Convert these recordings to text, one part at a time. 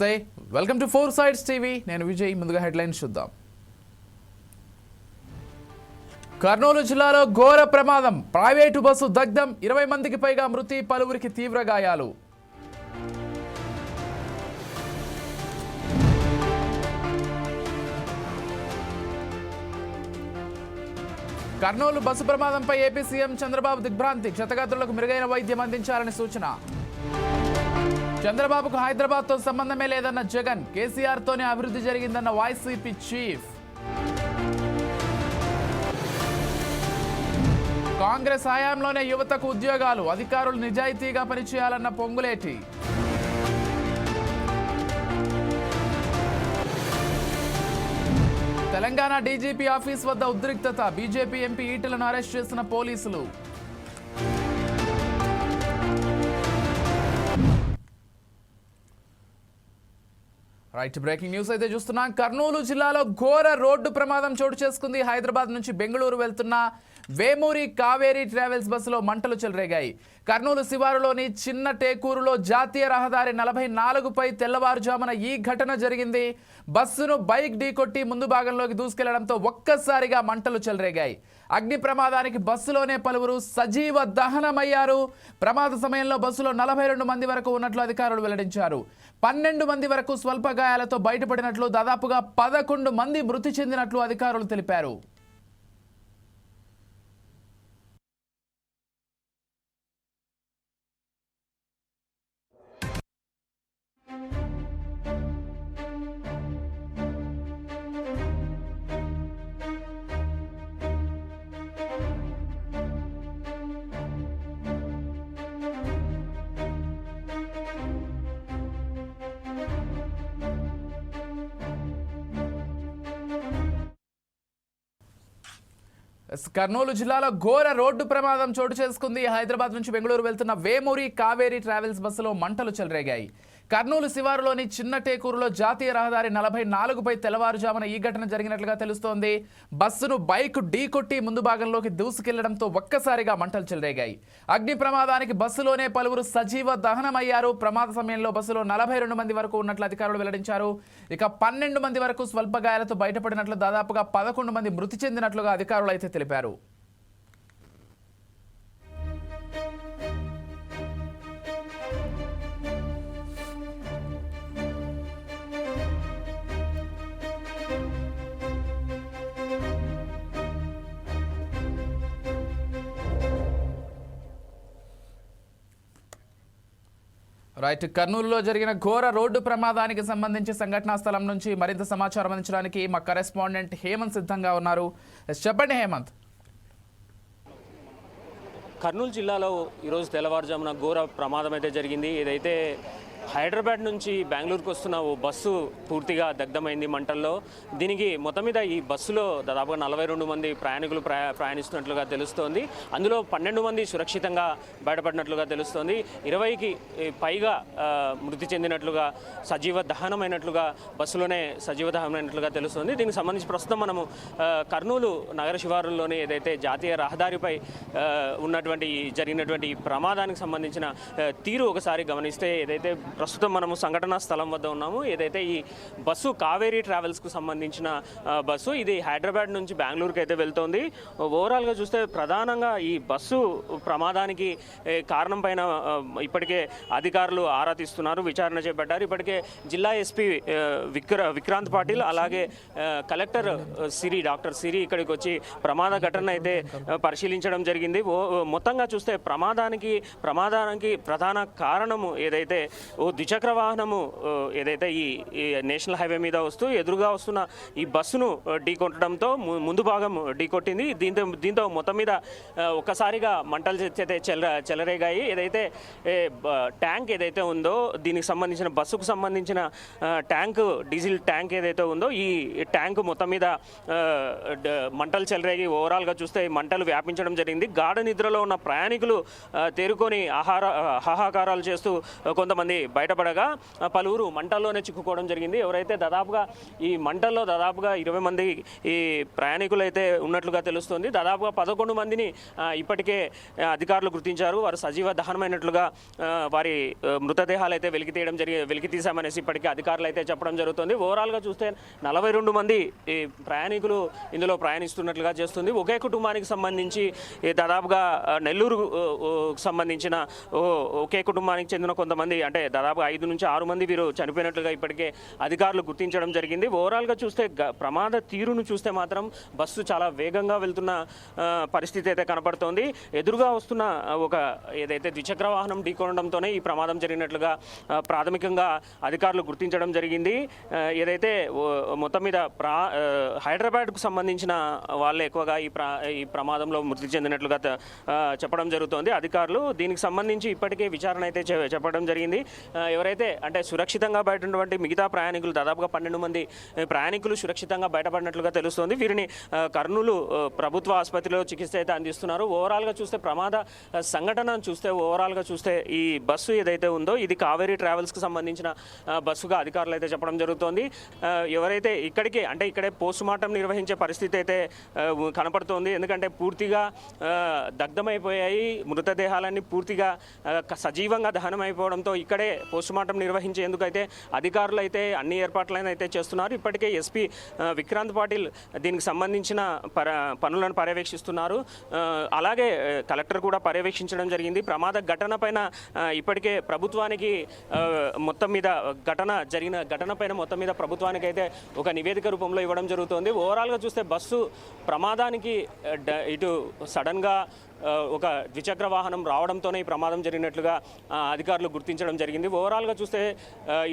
నమస్తే. Welcome to four sides TV నేను విజయ్ ముందుగా హెడ్లైన్స్ చూద్దాం. కర్నూలు జిల్లాలో ఘోర ప్రమాదం. ప్రైవేటు బస్సు దగ్ధం. ఇరవై మందికి పైగా మృతి పలువురికి తీవ్ర గాయాలు. కర్నూలు బస్సు ప్రమాదంపై ఏపీ సీఎం చంద్రబాబు దిగ్భ్రాంతి. క్షతగాత్రులకు మెరుగైన వైద్యం అందించాలని సూచన. చంద్రబాబుకు హైదరాబాద్తో సంబంధమే లేదన్న జగన్ కేసీఆర్తోనే అభివృద్ధి జరిగిందన్న వైసీపీ చీఫ్. కాంగ్రెస్ హయాంలోనే యువతకు ఉద్యోగాలు అధికారులు నిజాయితీగా పనిచేయాలన్న పొంగులేటి. తెలంగాణ డీజీపీ ఆఫీస్ వద్ద ఉద్రిక్తత బీజేపీ ఎంపీ ఈటలను అరెస్ట్ చేసిన పోలీసులు. రైట్ బ్రేకింగ్ న్యూస్ అయితే చూస్తున్నాం. కర్నూలు జిల్లాలో ఘోర రోడ్డు ప్రమాదం చోటు చేసుకుంది. హైదరాబాద్ నుంచి బెంగళూరు వెళ్తున్న వేమూరి కావేరీ ట్రావెల్స్ బస్సులో మంటలు చెలరేగాయి. కర్నూలు శివారులోని చిన్న టేకూరులో జాతీయ రహదారి నలభై నాలుగుపై తెల్లవారుజామున ఈ ఘటన జరిగింది. బస్సును బైక్ ఢీకొట్టి ముందు భాగంలోకి దూసుకెళ్ళడంతో ఒక్కసారిగా మంటలు చెలరేగాయి. అగ్ని ప్రమాదానికి బస్సులోనే పలువురు సజీవ దహనమయ్యారు. ప్రమాద సమయంలో బస్సులో నలభై రెండు మంది వరకు ఉన్నట్లు అధికారులు వెల్లడించారు. పన్నెండు మంది వరకు స్వల్ప గాయాలతో బయటపడినట్లు దాదాపుగా పదకొండు మంది మృతి చెందినట్లు అధికారులు తెలిపారు. కర్నూలు జిల్లాలో ఘోర రోడ్డు ప్రమాదం చోటు చేసుకుంది. హైదరాబాద్ నుంచి బెంగళూరు వెళ్తున్న వేమూరి కావేరి ట్రావెల్స్ బస్సులో మంటలు చెలరేగాయి. కర్నూలు శివారులోని చిన్న టేకూరులో జాతీయ రహదారి నలభై నాలుగుపై తెల్లవారుజామున ఈ ఘటన జరిగినట్లుగా తెలుస్తోంది. బస్సును బైక్ ఢీకొట్టి ముందు భాగంలోకి దూసుకెళ్ళడంతో ఒక్కసారిగా మంటలు చెలరేగాయి. అగ్ని ప్రమాదానికి బస్సులోనే పలువురు సజీవ దహనమయ్యారు. ప్రమాద సమయంలో బస్సులో నలభై రెండు మంది వరకు ఉన్నట్లు అధికారులు వెల్లడించారు. ఇక పన్నెండు మంది వరకు స్వల్ప గాయాలతో బయటపడినట్లు దాదాపుగా పదకొండు మంది మృతి చెందినట్లుగా అధికారులు అయితే తెలిపారు. రైట్ కర్నూలులో జరిగిన ఘోర రోడ్డు ప్రమాదానికి సంబంధించి సంఘటనా స్థలం నుంచి మరింత సమాచారం అందించడానికి మా కరెస్పాండెంట్ హేమంత్ సిద్ధంగా ఉన్నారు. చెప్పండి హేమంత్. కర్నూలు జిల్లాలో ఈరోజు తెల్లవారుజామున ఘోర ప్రమాదం అయితే జరిగింది. ఏదైతే హైదరాబాద్ నుంచి బెంగళూరుకు వస్తున్న ఓ బస్సు పూర్తిగా దగ్ధమైంది మంటల్లో. దీనికి మొత్తం మీద ఈ బస్సులో దాదాపుగా నలభై రెండు మంది ప్రయాణికులు ప్రయా ప్రయాణిస్తున్నట్లుగా తెలుస్తోంది. అందులో పన్నెండు మంది సురక్షితంగా బయటపడినట్లుగా తెలుస్తోంది. ఇరవైకి పైగా మృతి చెందినట్లుగా సజీవ దహనమైనట్లుగా బస్సులోనే సజీవ దహనమైనట్లుగా తెలుస్తోంది. దీనికి సంబంధించి ప్రస్తుతం మనము కర్నూలు నగర శివారుల్లోనే ఏదైతే జాతీయ రహదారిపై ఉన్నటువంటి జరిగినటువంటి ప్రమాదానికి సంబంధించిన తీరు ఒకసారి గమనిస్తే ఏదైతే ప్రస్తుతం మనము సంఘటనా స్థలం వద్ద ఉన్నాము. ఏదైతే ఈ బస్సు కావేరీ ట్రావెల్స్కు సంబంధించిన బస్సు ఇది హైదరాబాద్ నుంచి బెంగళూరుకి అయితే వెళ్తోంది. ఓవరాల్గా చూస్తే ప్రధానంగా ఈ బస్సు ప్రమాదానికి కారణం పైన ఇప్పటికే అధికారులు ఆరా తీస్తున్నారు విచారణ చేపట్టారు. ఇప్పటికే జిల్లా ఎస్పీ విక్ర విక్రాంత్ పాటిల్ అలాగే కలెక్టర్ సిరి డాక్టర్ సిరి ఇక్కడికి వచ్చి ప్రమాద ఘటన అయితే పరిశీలించడం జరిగింది. ఓ మొత్తంగా చూస్తే ప్రమాదానికి ప్రమాదానికి ప్రధాన కారణము ఏదైతే ఓ ద్విచక్ర వాహనము ఏదైతే ఈ నేషనల్ హైవే మీద వస్తూ ఎదురుగా వస్తున్న ఈ బస్సును ఢీ ఢీకొట్టడంతో ము- ముందు భాగం ఢీకొట్టింది దీంతో దీంతో మొత్తం మీద ఒక్కసారిగా మంటలు చేస్తే అయితే చెల చెలరేగాయి. ఏదైతే ట్యాంక్ ఏదైతే ఉందో దీనికి సంబంధించిన బస్సుకు సంబంధించిన ట్యాంక్ డీజిల్ ట్యాంక్ ఏదైతే ఉందో ఈ ట్యాంక్ మొత్తం మీద మంటలు చెలరేగి ఓవరాల్గా చూస్తే మంటలు వ్యాపించడం జరిగింది. గాఢ నిద్రలో ఉన్న ప్రయాణికులు తేరుకొని ఆహార హాహాకారాలు చేస్తూ కొంతమంది బయటపడగా పలువురు మంటల్లోనే చిక్కుకోవడం జరిగింది. ఎవరైతే దాదాపుగా ఈ మంటల్లో దాదాపుగా ఇరవై మంది ఈ ప్రయాణికులు అయితే ఉన్నట్లుగా తెలుస్తుంది. దాదాపుగా పదకొండు మందిని ఇప్పటికే అధికారులు గుర్తించారు. వారు సజీవ దహనమైనట్లుగా వారి మృతదేహాలు అయితే వెలికి తీయడం జరిగి వెలికి తీశామనేసి ఇప్పటికే అధికారులు అయితే చెప్పడం జరుగుతుంది. ఓవరాల్గా చూస్తే నలభై రెండు మంది ఈ ప్రయాణికులు ఇందులో ప్రయాణిస్తున్నట్లుగా చేస్తుంది. ఒకే కుటుంబానికి సంబంధించి దాదాపుగా నెల్లూరు సంబంధించిన ఓ, ఒకే కుటుంబానికి చెందిన కొంతమంది అంటే దాదాపు ఐదు నుంచి ఆరు మంది వీరు చనిపోయినట్లుగా ఇప్పటికే అధికారులు గుర్తించడం జరిగింది. ఓవరాల్గా చూస్తే ప్రమాద తీరును చూస్తే మాత్రం బస్సు చాలా వేగంగా వెళ్తున్న పరిస్థితి అయితే కనపడుతోంది. ఎదురుగా వస్తున్న ఒక ఏదైతే ద్విచక్ర వాహనం ఢీకొనడంతోనే ఈ ప్రమాదం జరిగినట్లుగా ప్రాథమికంగా అధికారులు గుర్తించడం జరిగింది. ఏదైతే మొత్తం మీద ప్రా హైదరాబాద్కు సంబంధించిన వాళ్ళే ఎక్కువగా ఈ ప్రా ఈ ప్రమాదంలో మృతి చెందినట్లుగా చెప్పడం జరుగుతోంది. అధికారులు దీనికి సంబంధించి ఇప్పటికే విచారణ అయితే చెప్పడం జరిగింది. ఎవరైతే అంటే సురక్షితంగా బయట ఉన్నటువంటి మిగతా ప్రయాణికులు దాదాపుగా పన్నెండు మంది ప్రయాణికులు సురక్షితంగా బయటపడినట్లుగా తెలుస్తోంది. వీరిని కర్నూలు ప్రభుత్వ ఆసుపత్రిలో చికిత్స అయితే అందిస్తున్నారు. ఓవరాల్గా చూస్తే ప్రమాద సంఘటన చూస్తే ఓవరాల్గా చూస్తే ఈ బస్సు ఏదైతే ఉందో ఇది కావేరీ ట్రావెల్స్కి సంబంధించిన బస్సుగా అధికారులు అయితే చెప్పడం జరుగుతోంది. ఎవరైతే ఇక్కడికి అంటే ఇక్కడే పోస్ట్ మార్టం నిర్వహించే పరిస్థితి అయితే కనపడుతోంది. ఎందుకంటే పూర్తిగా దగ్ధమైపోయాయి మృతదేహాలన్నీ పూర్తిగా సజీవంగా దహనం సజీవంగా దహనమైపోవడంతో ఇక్కడే పోస్టుమార్టం నిర్వహించేందుకు అయితే అధికారులు అయితే అన్ని ఏర్పాట్లను అయితే చేస్తున్నారు. ఇప్పటికే ఎస్పీ విక్రాంత్ పాటిల్ దీనికి సంబంధించిన పర పనులను పర్యవేక్షిస్తున్నారు. అలాగే కలెక్టర్ కూడా పర్యవేక్షించడం జరిగింది. ప్రమాద ఘటన పైన ఇప్పటికే ప్రభుత్వానికి మొత్తం మీద ఘటన జరిగిన ఘటన పైన మొత్తం మీద ప్రభుత్వానికి అయితే ఒక నివేదిక రూపంలో ఇవ్వడం జరుగుతుంది. ఓవరాల్గా చూస్తే బస్సు ప్రమాదానికి ఇటు సడన్గా ఒక ద్విచక్ర వాహనం రావడంతోనే ఈ ప్రమాదం జరిగినట్లుగా అధికారులు గుర్తించడం జరిగింది. ఓవరాల్గా చూస్తే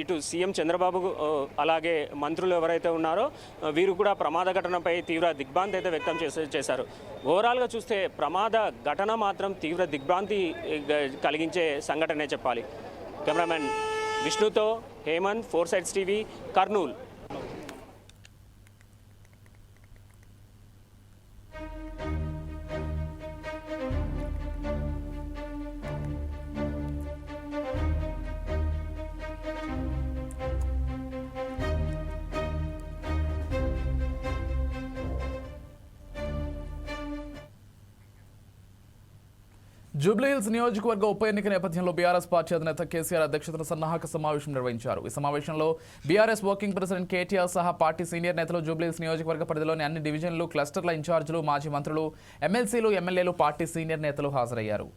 ఇటు సీఎం చంద్రబాబు అలాగే మంత్రులు ఎవరైతే ఉన్నారో వీరు కూడా ప్రమాద ఘటనపై తీవ్ర దిగ్భ్రాంతి అయితే వ్యక్తం చేసే చేశారు. ఓవరాల్గా చూస్తే ప్రమాద ఘటన మాత్రం తీవ్ర దిగ్భ్రాంతి కలిగించే సంఘటనే చెప్పాలి. Cameraman విష్ణుతో Hemanth four sides TV Kurnool. Jubilee Hills నియోజకవర్గ ఉప ఎన్నిక నేపథ్యంలో బీఆర్ఎస్ పార్టీ అధినేత కేసీఆర్ అధ్యక్షతన సన్నాహక సమావేశం నిర్వహించారు. ఈ సమావేశంలో బీఆర్ఎస్ వర్కింగ్ ప్రెసిడెంట్ కేటీఆర్ సహా పార్టీ సీనియర్ నేతలు జూబ్లీహిల్స్ నియోజకవర్గ పరిధిలోని అన్ని డివిజన్లు క్లస్టర్ల ఇన్ఛార్జీలు మాజీ మంత్రులు ఎమ్మెల్సీలు ఎమ్మెల్యేలు పార్టీ సీనియర్ నేతలు హాజరయ్యారు.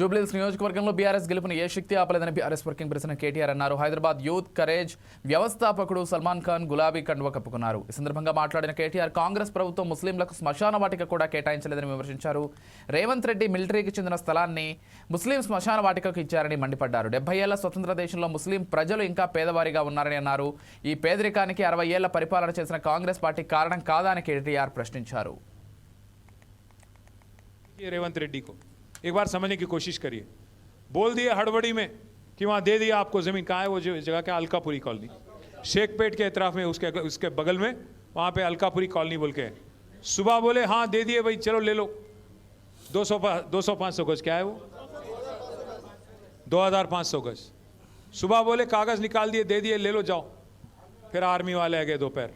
జూబ్లీస్ నియోజకవర్గంలో బీఆర్ఎస్ గెలుపును ఏ శక్తి ఆపలేదని బీఆర్ఎస్ వర్కింగ్ ప్రెసిడెంట్ కేటీఆర్ అన్నారు. హైదరాబాద్ యూత్ కరేజ్ వ్యవస్థాపకుడు సల్మాన్ ఖాన్ గులాబీ కండువ కప్పుకున్నారు. ఈ సందర్భంగా మాట్లాడిన కేటీఆర్ కాంగ్రెస్ ప్రభుత్వం ముస్లింలకు శ్మశాన వాటిక కూడా కేటాయించలేదని విమర్శించారు. రేవంత్ రెడ్డి మిలిటరీకి చెందిన స్థలాన్ని ముస్లిం శ్మశాన వాటికకు ఇచ్చారని మండిపడ్డారు. డెబ్బై ఏళ్ళ స్వతంత్ర దేశంలో ముస్లిం ప్రజలు ఇంకా పేదవారిగా ఉన్నారని అన్నారు. ఈ పేదరికానికి అరవై ఏళ్ళ పరిపాలన చేసిన కాంగ్రెస్ పార్టీ కారణం కాదని కేటీఆర్ ప్రశ్నించారు. రేవంత్ రెడ్డికు? एक बार समझने की कोशिश करिए। बोल दिए हड़बड़ी में कि वहाँ दे दिया आपको ज़मीन। कहाँ है वो जो जगह क्या? अलकापुरी कॉलोनी। शेखपेट के इतराफ में, उसके उसके बगल में, वहाँ पे अलकापुरी कॉलोनी बोल के सुबह बोले हाँ दे दिए भाई, चलो ले लो। दो सौ दो सौ पाँच सौ गज क्या है वो? दो हज़ार पाँच सौ गज। सुबह बोले, कागज़ निकाल दिए, दे दिए, ले लो, जाओ। फिर आर्मी वाले आ गए दोपहर।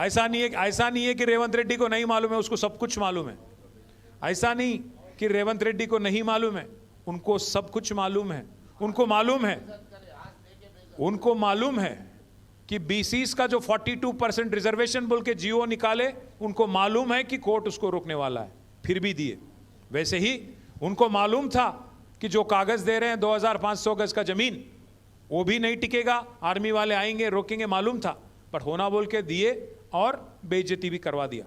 ऐसा नहीं है, ऐसा नहीं है कि रेवंत रेड्डी को नहीं मालूम है, उसको सब कुछ मालूम है। ऐसा नहीं। कि रेवंत रेड्डी को नहीं मालूम है, उनको सब कुछ मालूम है, उनको मालूम है, उनको मालूम है कि बीसीस का जो 42 परसेंट रिजर्वेशन बोल के जियो निकाले, उनको मालूम है कि कोर्ट उसको रोकने वाला है, फिर भी दिए। वैसे ही उनको मालूम था कि जो कागज़ दे रहे हैं 2500 गज का ज़मीन, वो भी नहीं टिकेगा, आर्मी वाले आएँगे, रोकेंगे, मालूम था, पर होना बोल के दिए और बेइज्जती भी करवा दिया।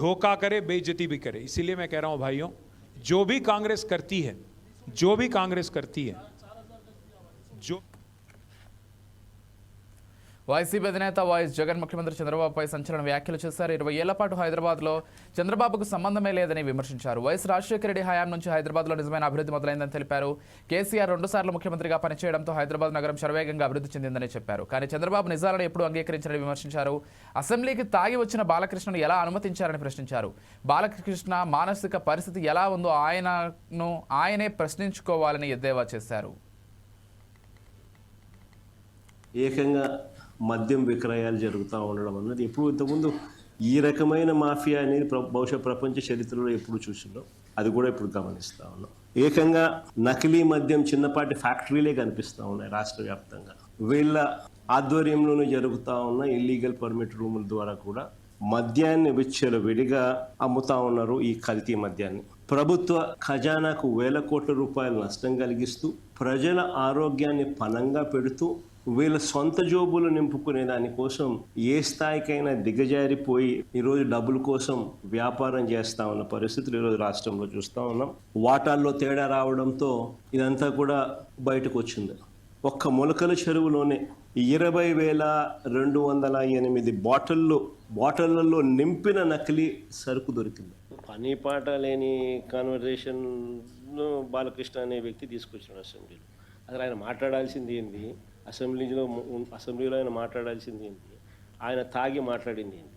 धोखा करे, बेइज्जती भी करे। इसीलिए मैं कह रहा हूँ, भाइयों, जो भी कांग्रेस करती है, जो भी कांग्रेस करती है, जो వైసీపీ అధినేత వైఎస్ జగన్ ముఖ్యమంత్రి చంద్రబాబుపై సంచలన వ్యాఖ్యలు చేశారు. ఇరవై ఏళ్ళ పాటు హైదరాబాద్లో చంద్రబాబుకు సంబంధమే లేదని విమర్శించారు. వైఎస్ రాజశేఖర రెడ్డి హయాం నుంచి హైదరాబాద్లో నిజమైన అభివృద్ధి మొదలైందని తెలిపారు. కేసీఆర్ రెండుసార్లు ముఖ్యమంత్రిగా పనిచేయడంతో హైదరాబాద్ నగరం శరవేగంగా అభివృద్ధి చెందిందని చెప్పారు. కానీ చంద్రబాబు నిజాలను ఎప్పుడు అంగీకరించారని విమర్శించారు. అసెంబ్లీకి తాగి వచ్చిన బాలకృష్ణను ఎలా అనుమతించారని ప్రశ్నించారు. బాలకృష్ణ మానసిక పరిస్థితి ఎలా ఉందో ఆయనను ఆయనే ప్రశ్నించుకోవాలని ఎద్దేవా చేశారు. ఏకంగా మద్యం విక్రయాలు జరుగుతూ ఉండడం అన్నది ఎప్పుడు ఇంతకుముందు ఈ రకమైన మాఫియా అనేది బహుశా ప్రపంచ చరిత్రలో ఎప్పుడు చూసిందో అది కూడా ఇప్పుడు గమనిస్తూ ఉన్నాం. ఏకంగా నకిలీ మద్యం చిన్నపాటి ఫ్యాక్టరీలే కనిపిస్తూ ఉన్నాయి రాష్ట్ర వ్యాప్తంగా. వీళ్ళ ఆధ్వర్యంలోనే జరుగుతూ ఉన్న ఇల్లీగల్ పర్మిట్ రూముల ద్వారా కూడా మద్యాన్ని విచ్చలు విడిగా అమ్ముతా ఉన్నారు ఈ కల్తీ మద్యాన్ని. ప్రభుత్వ ఖజానాకు వేల కోట్ల రూపాయల నష్టం కలిగిస్తూ ప్రజల ఆరోగ్యాన్ని పనంగా పెడుతూ వీళ్ళ సొంత జోబులు నింపుకునే దానికోసం ఏ స్థాయికైనా దిగజారిపోయి ఈరోజు డబ్బుల కోసం వ్యాపారం చేస్తా ఉన్న పరిస్థితులు ఈరోజు రాష్ట్రంలో చూస్తూ ఉన్నాం. వాటాల్లో తేడా రావడంతో ఇదంతా కూడా బయటకు వచ్చింది. ఒక్క మొలకల చెరువులోనే ఇరవై వేల రెండు వందల ఎనిమిది బాటిల్లో బాటిళ్ళలో నింపిన నకిలీ సరుకు దొరికింది. పని పాట లేని కాన్వర్జేషన్ బాలకృష్ణ అనే వ్యక్తి తీసుకొచ్చిన అసెంబ్లీలో. అసలు ఆయన మాట్లాడాల్సింది ఏంది? అసెంబ్లీలో అసెంబ్లీలో ఆయన మాట్లాడాల్సింది ఏంటి? ఆయన తాగి మాట్లాడింది ఏంటి?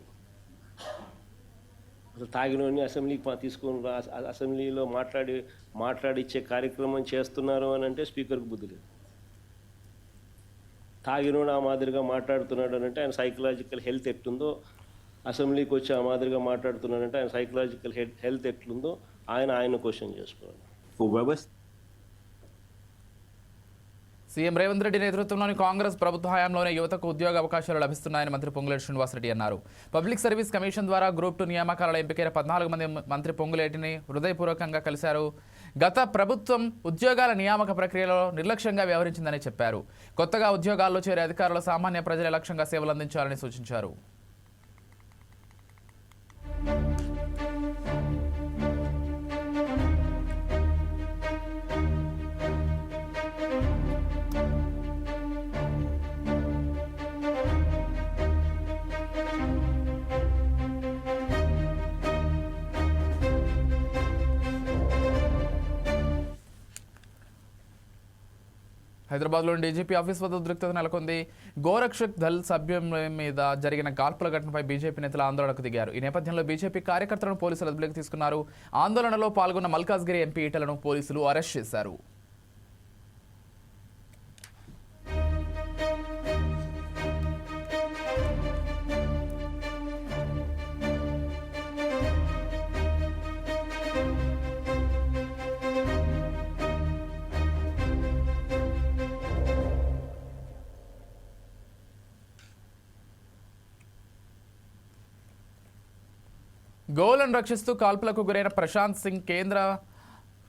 అసలు తాగినోని అసెంబ్లీకి తీసుకొని అసెంబ్లీలో మాట్లాడి మాట్లాడిచ్చే కార్యక్రమం చేస్తున్నారు అని అంటే స్పీకర్కి బుద్ధి లేదు. తాగినోడు ఆ మాదిరిగా మాట్లాడుతున్నాడు అని అంటే ఆయన సైకలాజికల్ హెల్త్ ఎట్లుందో అసెంబ్లీకి వచ్చి ఆ మాదిరిగా మాట్లాడుతున్నాడంటే ఆయన సైకలాజికల్ హెల్త్ ఎట్లుందో ఆయన ఆయన క్వశ్చన్ చేసుకోవాలి. వ్యవస్థ సీఎం రేవంత్ రెడ్డి నేతృత్వంలోని కాంగ్రెస్ ప్రభుత్వ హయాంలోనే యువతకు ఉద్యోగ అవకాశాలు లభిస్తున్నాయని మంత్రి పొంగులేటి శ్రీనివాసరెడ్డి అన్నారు. పబ్లిక్ సర్వీస్ కమిషన్ ద్వారా గ్రూప్ టూ నియామకాలలో ఎంపికైన పద్నాలుగు మంది మంత్రి పొంగులేటిని హృదయపూర్వకంగా కలిశారు. గత ప్రభుత్వం ఉద్యోగాల నియామక ప్రక్రియలో నిర్లక్ష్యంగా వ్యవహరించిందని చెప్పారు. కొత్తగా ఉద్యోగాల్లో చేరే అధికారులు సామాన్య ప్రజల లక్ష్యంగా సేవలు అందించాలని సూచించారు. హైదరాబాద్లోని డీజీపీ ఆఫీస్ వద్ద ఉద్రిక్తత నెలకొంది. గోరక్షక్ దళ్ సభ్యం మీద జరిగిన కాల్పుల ఘటనపై బీజేపీ నేతలు ఆందోళనకు దిగారు. ఈ నేపథ్యంలో బీజేపీ కార్యకర్తలను పోలీసులు అదుపులోకి తీసుకున్నారు. ఆందోళనలో పాల్గొన్న మల్కాజ్గిరి ఎంపీ ఈటలను పోలీసులు అరెస్ట్ చేశారు. గోవులను రక్షిస్తూ కాల్పులకు గురైన ప్రశాంత్ సింగ్ కేంద్ర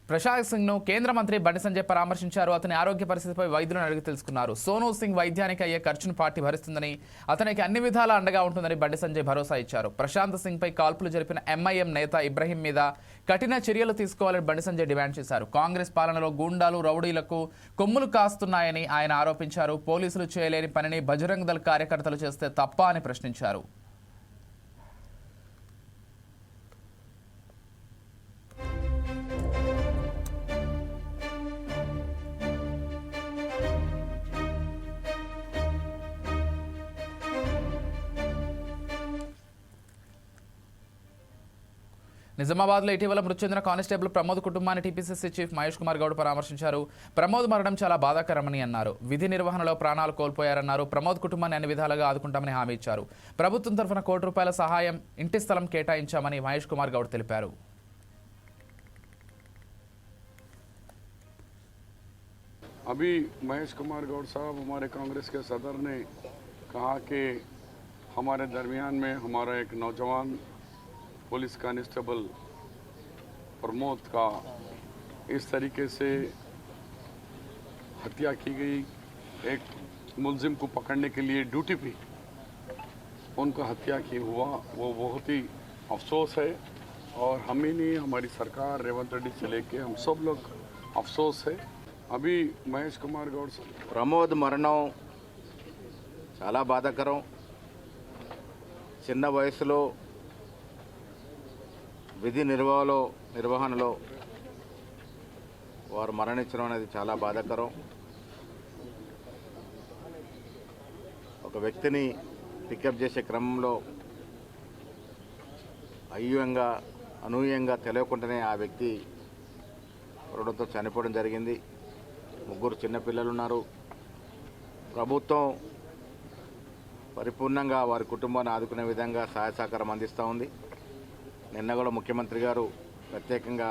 ప్రశాంత్ సింగ్ను కేంద్ర మంత్రి బండి సంజయ్ పరామర్శించారు. అతని ఆరోగ్య పరిస్థితిపై వైద్యులను అడిగి తెలుసుకున్నారు. సోనూ సింగ్ వైద్యానికి అయ్యే ఖర్చును పార్టీ భరిస్తుందని అతనికి అన్ని విధాల అండగా ఉంటుందని బండి సంజయ్ భరోసా ఇచ్చారు. ప్రశాంత్ సింగ్పై కాల్పులు జరిపిన ఎంఐఎం నేత ఇబ్రహీం మీద కఠిన చర్యలు తీసుకోవాలని బండి సంజయ్ డిమాండ్ చేశారు. కాంగ్రెస్ పాలనలో గూండాలు రౌడీలకు కొమ్ములు కాస్తున్నాయని ఆయన ఆరోపించారు. పోలీసులు చేయలేని పనిని బజరంగ్ దళ కార్యకర్తలు చేస్తే తప్ప అని ప్రశ్నించారు. నిజామాబాద్లో ఇటీవల మృతి చెందిన కానిస్టేబుల్ ప్రమోద్ కుటుంబాన్ని టీపీసీసీ చీఫ్ మహేష్ కుమార్ గౌడ్ పరామర్శించారు ప్రమోద్ మరణం చాలా బాధాకరమని అన్నారు విధి నిర్వహణలో ప్రాణాలు కోల్పోయారన్నారు ప్రమోద్ కుటుంబాన్ని అన్ని విధాలుగా ఆదుకుంటామని హామీ ఇచ్చారు ప్రభుత్వం తరఫున కోటి రూపాయల సహాయం ఇంటి స్థలం కేటాయించామని మహేష్ కుమార్ గౌడ్ తెలిపారు अभी महेश कुमार गौड़ साहब हमारे कांग्रेस के सदर ने कहा कि हमारे दरमियान में हमारा एक नौजवान पुलिस कांस्टेबल प्रमोद का इस तरीके से हत्या की गई एक मुलजिम को पकड़ने के लिए ड्यूटी पे उनका हत्या की हुआ वो बहुत ही अफसोस है और हम ही नहीं हमारी सरकार रेवंत रेड्डी से लेके हम सब लोग अफसोस है अभी महेश कुमार गौड़ साहब ప్రమోద్ మరణం చాలా బాధాకరం చిన్న వయసులో విధి నిర్వహలో నిర్వహణలో వారు మరణించడం అనేది చాలా బాధాకరం. ఒక వ్యక్తిని పికప్ చేసే క్రమంలో అయ్యూయంగా అనూహ్యంగా తెలియకుండానే ఆ వ్యక్తి రుణంతో చనిపోవడం జరిగింది. ముగ్గురు చిన్నపిల్లలు ఉన్నారు. ప్రభుత్వం పరిపూర్ణంగా వారి కుటుంబాన్ని ఆదుకునే విధంగా సహాయ సహకారం అందిస్తూ ఉంది. నిన్న కూడా ముఖ్యమంత్రి గారు ప్రత్యేకంగా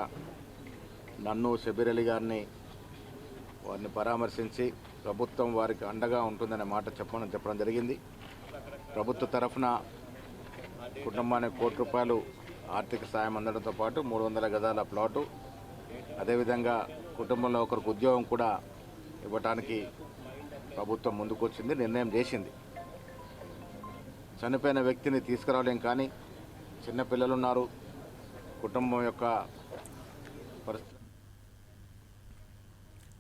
నన్ను షబీర్ గారిని వారిని పరామర్శించి ప్రభుత్వం వారికి అండగా ఉంటుందనే మాట చెప్పడం చెప్పడం జరిగింది. ప్రభుత్వ తరఫున కుటుంబానికి కోటి రూపాయలు ఆర్థిక సాయం అందడంతో పాటు మూడు వందల గదాల ప్లాటు అదేవిధంగా కుటుంబంలో ఒకరికి ఉద్యోగం కూడా ఇవ్వటానికి ప్రభుత్వం ముందుకొచ్చింది నిర్ణయం చేసింది. చనిపోయిన వ్యక్తిని తీసుకురావలేం కానీ చిన్నపిల్లలు ఉన్నారు కుటుంబం యొక్క పరిస్థితి.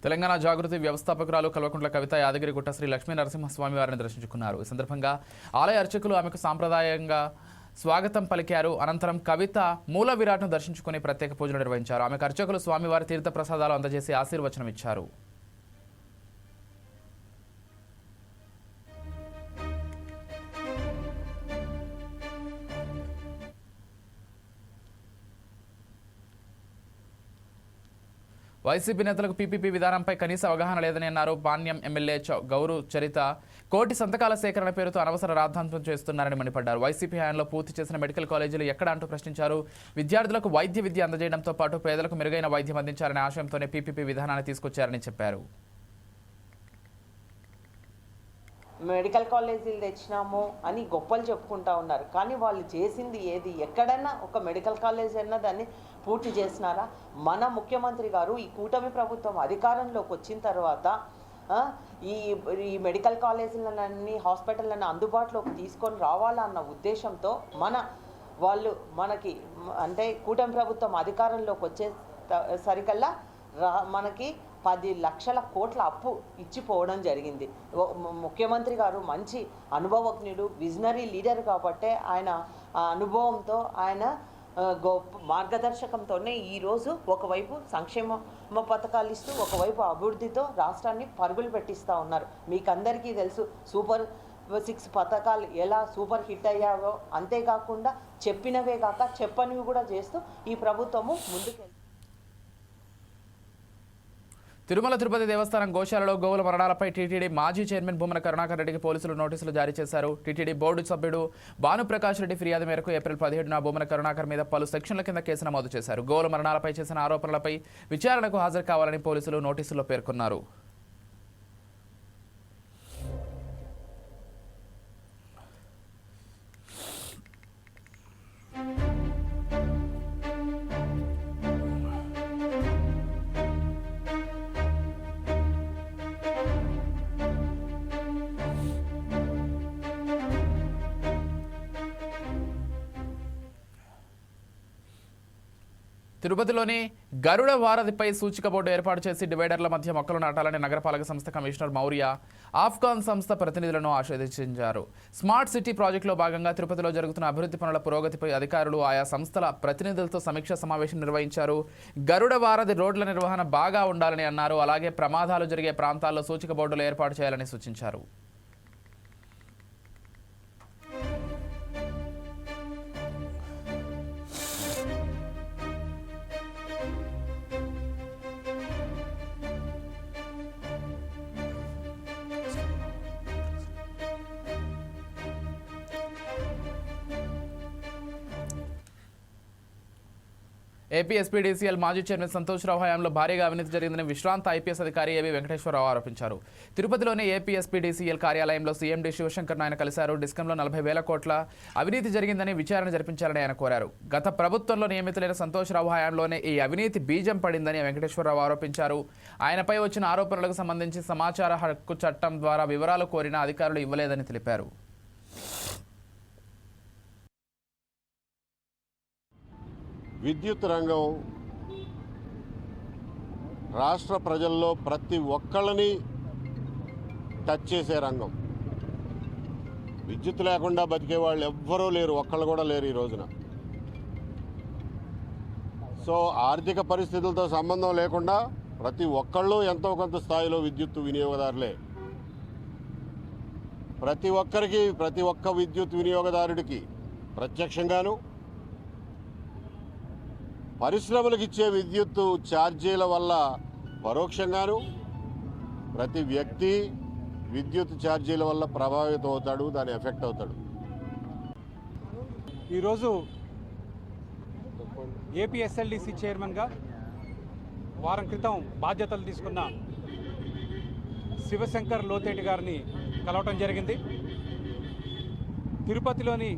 తెలంగాణ జాగృతి వ్యవస్థాపకురాలు కల్వకుంట్ల కవిత యాదగిరిగుట్ట శ్రీ లక్ష్మీ నరసింహస్వామి వారిని దర్శించుకున్నారు. ఈ సందర్భంగా ఆలయ అర్చకులు ఆమెకు సాంప్రదాయంగా స్వాగతం పలికారు. అనంతరం కవిత మూల విరాట్ను దర్శించుకుని ప్రత్యేక పూజలు నిర్వహించారు. ఆమెకు అర్చకులు స్వామివారి తీర్థ ప్రసాదాలు అందజేసి ఆశీర్వచనం ఇచ్చారు వైసీపీ నేతలకు పీపీపీ విధానంపై కనీస అవగాహన లేదని అన్నారు పాణ్యం ఎమ్మెల్యే చౌ- గౌరు చరిత. కోటి సంతకాల సేకరణ పేరుతో అనవసర రాద్ధాంతం చేస్తున్నారని మండిపడ్డారు. వైసీపీ హయాంలో పూర్తి చేసిన మెడికల్ కాలేజీలు ఎక్కడ అంటూ ప్రశ్నించారు. విద్యార్థులకు వైద్య విద్య అందజేయడంతో పాటు పేదలకు మెరుగైన వైద్యం అందించాలనే ఆశయంతోనే పీపీపీ విధానాన్ని తీసుకొచ్చారని చెప్పారు. మెడికల్ కాలేజీలు తెచ్చినాము అని గొప్పలు చెప్పుకుంటా ఉన్నారు. కానీ వాళ్ళు చేసింది ఏది? ఎక్కడైనా ఒక మెడికల్ కాలేజ్ అన్న దాన్ని పూర్తి చేసినారా? మన ముఖ్యమంత్రి గారు ఈ కూటమి ప్రభుత్వం అధికారంలోకి వచ్చిన తర్వాత ఈ ఈ మెడికల్ కాలేజీలన్నీ హాస్పిటళ్ళని అందుబాటులోకి తీసుకొని రావాలన్న ఉద్దేశంతో మన వాళ్ళు మనకి అంటే కూటమి ప్రభుత్వం అధికారంలోకి వచ్చే సరికల్లా రా మనకి పది లక్షల కోట్ల అప్పు ఇచ్చిపోవడం జరిగింది. ముఖ్యమంత్రి గారు మంచి అనుభవజ్ఞుడు విజనరీ లీడర్ కాబట్టే ఆయన ఆ అనుభవంతో ఆయన గొప్ప మార్గదర్శకంతోనే ఈరోజు ఒకవైపు సంక్షేమ పథకాలు ఇస్తూ ఒకవైపు అభివృద్ధితో రాష్ట్రాన్ని పరుగులు పెట్టిస్తూ ఉన్నారు. మీకు అందరికీ తెలుసు సూపర్ సిక్స్ పథకాలు ఎలా సూపర్ హిట్ అయ్యావో. అంతేకాకుండా చెప్పినవే కాక చెప్పనివి కూడా చేస్తూ ఈ ప్రభుత్వము ముందుకు తిరుమల తిరుపతి దేవస్థానం గోశాలలో గోవుల మరణాలపై టీటీడీ మాజీ చైర్మన్ భూమన కరుణాకర్ రెడ్డికి పోలీసులు నోటీసులు జారీ చేశారు. టీటీడీ బోర్డు సభ్యుడు భానుప్రకాష్ రెడ్డి ఫిర్యాదు మేరకు ఏప్రిల్ పదిహేడున భూమన కరుణాకర్ మీద పలు సెక్షన్ల కింద కేసు నమోదు చేశారు. గోవుల మరణాలపై చేసిన ఆరోపణలపై విచారణకు హాజరు కావాలని పోలీసులు నోటీసుల్లో పేర్కొన్నారు. తిరుపతిలోని గరుడ వారధిపై సూచిక బోర్డు ఏర్పాటు చేసి డివైడర్ల మధ్య మొక్కలు నాటాలని నగరపాలక సంస్థ కమిషనర్ మౌర్య ఆఫ్ఘాన్ సంస్థ ప్రతినిధులను ఆశ్రదించారు స్మార్ట్ సిటీ ప్రాజెక్టులో భాగంగా తిరుపతిలో జరుగుతున్న అభివృద్ధి పనుల పురోగతిపై అధికారులు ఆయా సంస్థల ప్రతినిధులతో సమీక్ష సమావేశం నిర్వహించారు. గరుడ వారధి రోడ్ల నిర్వహణ బాగా ఉండాలని అన్నారు. అలాగే ప్రమాదాలు జరిగే ప్రాంతాల్లో సూచిక బోర్డులు ఏర్పాటు చేయాలని సూచించారు. ఏపీ ఎస్పీడీసీఎల్ మాజీ చైర్మన్ సంతోష్రావు హయాంలో భారీగా అవినీతి జరిగిందని విశ్రాంత ఐపీఎస్ అధికారి ఏవి వెంకటేశ్వరరావు ఆరోపించారు. తిరుపతిలోని ఏపీ ఎస్పీడీసీఎల్ కార్యాలయంలో సీఎండీ శివశంకర్ నాయన కలిశారు. డిస్కంలో నలభై వేల కోట్ల అవినీతి జరిగిందని విచారణ జరిపించాలని ఆయన కోరారు. గత ప్రభుత్వంలో నియమితులైన సంతోష్రావు హయాంలోనే ఈ అవినీతి బీజం పడిందని వెంకటేశ్వరరావు ఆరోపించారు. ఆయనపై వచ్చిన ఆరోపణలకు సంబంధించి సమాచార హక్కు చట్టం ద్వారా వివరాలు కోరిన అధికారులు ఇవ్వలేదని తెలిపారు. విద్యుత్ రంగం రాష్ట్ర ప్రజల్లో ప్రతి ఒక్కళ్ళని టచ్ చేసే రంగం. విద్యుత్ లేకుండా బతికే వాళ్ళు ఎవ్వరూ లేరు ఒక్కళ్ళు కూడా లేరు ఈ రోజున. సో ఆర్థిక పరిస్థితులతో సంబంధం లేకుండా ప్రతి ఒక్కళ్ళు ఎంతో కొంత స్థాయిలో విద్యుత్ వినియోగదారులే. ప్రతి ఒక్కరికి ప్రతి ఒక్క విద్యుత్ వినియోగదారుడికి ప్రత్యక్షంగాను పరిశ్రమలకు ఇచ్చే విద్యుత్ ఛార్జీల వల్ల పరోక్షంగాను ప్రతి వ్యక్తి విద్యుత్ ఛార్జీల వల్ల ప్రభావితం అవుతాడు దాని ఎఫెక్ట్ అవుతాడు. ఈరోజు ఏపీఎస్ఎల్డిసి చైర్మన్గా వారం క్రితం బాధ్యతలు తీసుకున్న శివశంకర్ లోతేటి గారిని కలవటం జరిగింది. తిరుపతిలోని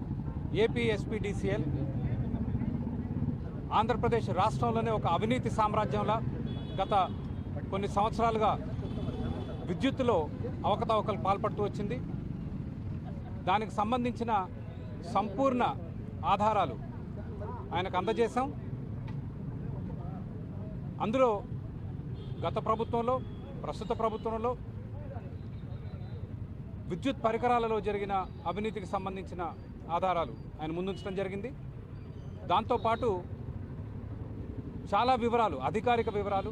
ఏపీఎస్పీడీసీఎల్ ఆంధ్రప్రదేశ్ రాష్ట్రంలోనే ఒక అవినీతి సామ్రాజ్యంలా గత కొన్ని సంవత్సరాలుగా విద్యుత్తులో అవకతవకలు పాల్పడుతూ వచ్చింది. దానికి సంబంధించిన సంపూర్ణ ఆధారాలు ఆయనకు అందజేశాం. అందులో గత ప్రభుత్వంలో ప్రస్తుత ప్రభుత్వంలో విద్యుత్ పరికరాలలో జరిగిన అవినీతికి సంబంధించిన ఆధారాలు ఆయన ముందుంచడం జరిగింది. దాంతోపాటు చాలా వివరాలు అధికారిక వివరాలు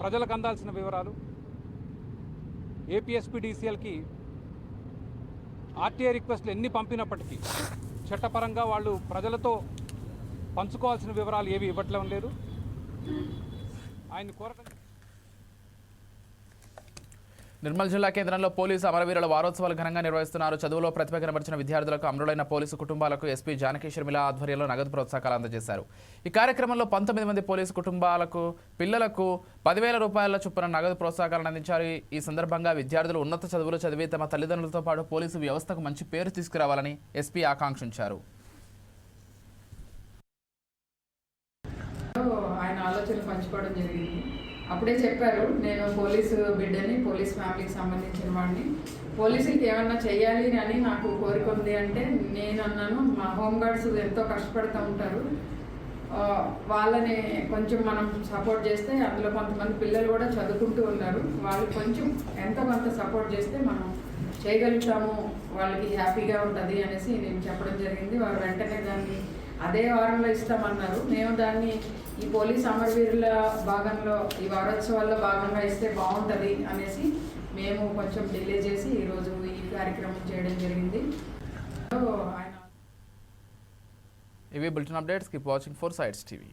ప్రజలకు అందాల్సిన వివరాలు. ఏపీఎస్పీడీసీఎల్కి ఆర్టీఐ రిక్వెస్ట్లు ఎన్ని పంపినప్పటికీ చట్టపరంగా వాళ్ళు ప్రజలతో పంచుకోవాల్సిన వివరాలు ఏవి ఇవ్వట్లేం లేదు. ఆయన కోరటం నిర్మల్ జిల్లా కేంద్రంలో పోలీసు అమరవీరుల వారోత్సవాలు ఘనంగా నిర్వహిస్తున్నారు. చదువులో ప్రతిభ కనబరిచిన విద్యార్థులకు అమరులైన పోలీసు కుటుంబాలకు ఎస్పీ జానకి షర్మిల ఆధ్వర్యంలో నగదు ప్రోత్సాహకాలు అందజేశారు. ఈ కార్యక్రమంలో పంతొమ్మిది మంది పోలీసు కుటుంబాలకు పిల్లలకు పదివేల రూపాయల చొప్పున నగదు ప్రోత్సాహాలను అందించారు. ఈ సందర్భంగా విద్యార్థులు ఉన్నత చదువులు చదివి తమ తల్లిదండ్రులతో పాటు పోలీసు వ్యవస్థకు మంచి పేరు తీసుకురావాలని ఎస్పీ ఆకాంక్షించారు. ఆయన ఆలోచనలు పంచుకోవడం జరిగింది. అప్పుడే చెప్పారు నేను పోలీసు బిడ్డని పోలీస్ ఫ్యామిలీకి సంబంధించిన వాడిని. పోలీసులకి ఏమన్నా చేయాలి అని నాకు కోరిక ఉంది అంటే నేను అన్నాను మా హోంగార్డ్స్ ఎంతో కష్టపడుతూ ఉంటారు. వాళ్ళని కొంచెం మనం సపోర్ట్ చేస్తే అందులో కొంతమంది పిల్లలు కూడా చదువుకుంటూ ఉన్నారు. వాళ్ళు కొంచెం ఎంతో కొంత సపోర్ట్ చేస్తే మనం చేయగలుగుతాము వాళ్ళకి హ్యాపీగా ఉంటుంది అనేసి నేను చెప్పడం జరిగింది. వారు వెంటనే దాన్ని అదే వారంలో ఇస్తామన్నారు. మేము దాన్ని ఈ పోలీస్ అమరవీరుల భాగంలో ఈ వారోత్సవాల్లో భాగంగా ఇస్తే బాగుంటుంది అనేసి మేము కొంచెం డిలే చేసి ఈరోజు ఈ కార్యక్రమం చేయడం జరిగింది. ఇవి bulletin updates. Keep watching four sides TV.